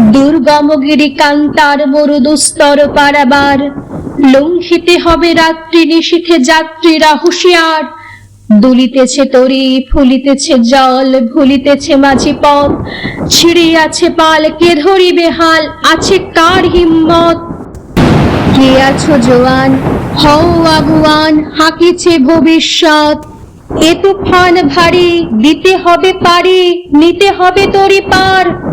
দুর্গমগিরি কান্তার মরু দুস্তর পারাবার। লঙ্ঘিতে হবে রাত্রি নিশীথে যাত্রীরা হুঁশিয়ার। দুলিতেছে তরি, ফুলিতেছে জল, ভুলিতেছে মাঝি পথ। ছিড়িয়াছে পাল, কে ধরিবে হাল, আছে কার হিম্মত? কে আছো জোয়ান? হও আগুয়ান, হাকিছে ভবিষ্যৎ। এ তুফান ভারী, দিতে হবে পারি, নিতে হবে তরি পার।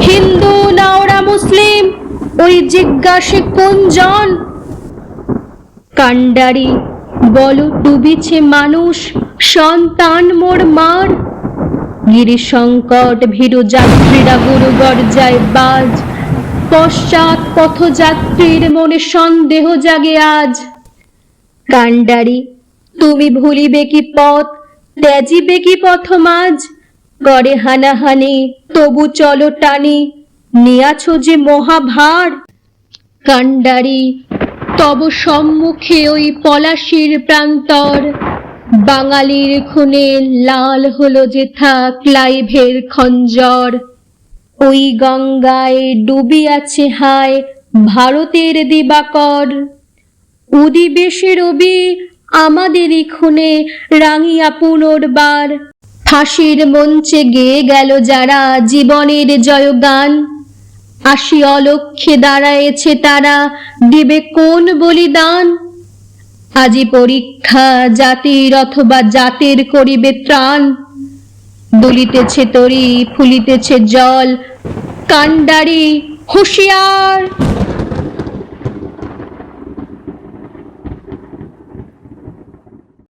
হিন্দু না ওরা মুসলিম, ওই জিজ্ঞাসে কোন জন? কাণ্ডারি, বল ডুবিছে মানুষ, সন্তান মোর মার। গিরি সংকট ভীরু যাত্রীরা গুরু গর্জায় বাজ। পশ্চাৎ পথযাত্রীর মনে সন্দেহ জাগে আজ। কাণ্ডারি, তুমি ভুলিবে কি পথ, ত্যাজিবে কি পথ মাঝ করে হানাহানি, তবু চলো টানি। নিয়াছ যে মহাভার। কাণ্ডারি, তব সম্মুখে ওই পলাশির প্রান্তর। বাঙালির খুনে লাল হলো যেথা ক্লাইভের খঞ্জর। ওই গঙ্গায় ডুবিয়াছে হায় ভারতের দিবাকর। উদিবেশে রবি আমাদেরই খুনে রাঙিয়া পুনর্বার। ফাঁসির মঞ্চে গেয়ে গেল যারা জীবনের জয়গান। আসি অলক্ষ্যে দাঁড়ায়েছে তারা, দিবে কোন বলিদান? আজি পরীক্ষা জাতির অথবা জাতির করিবে ত্রাণ। দুলিতেছে তরি, ফুলিতেছে জল কান্ডারি হুঁশিয়ার।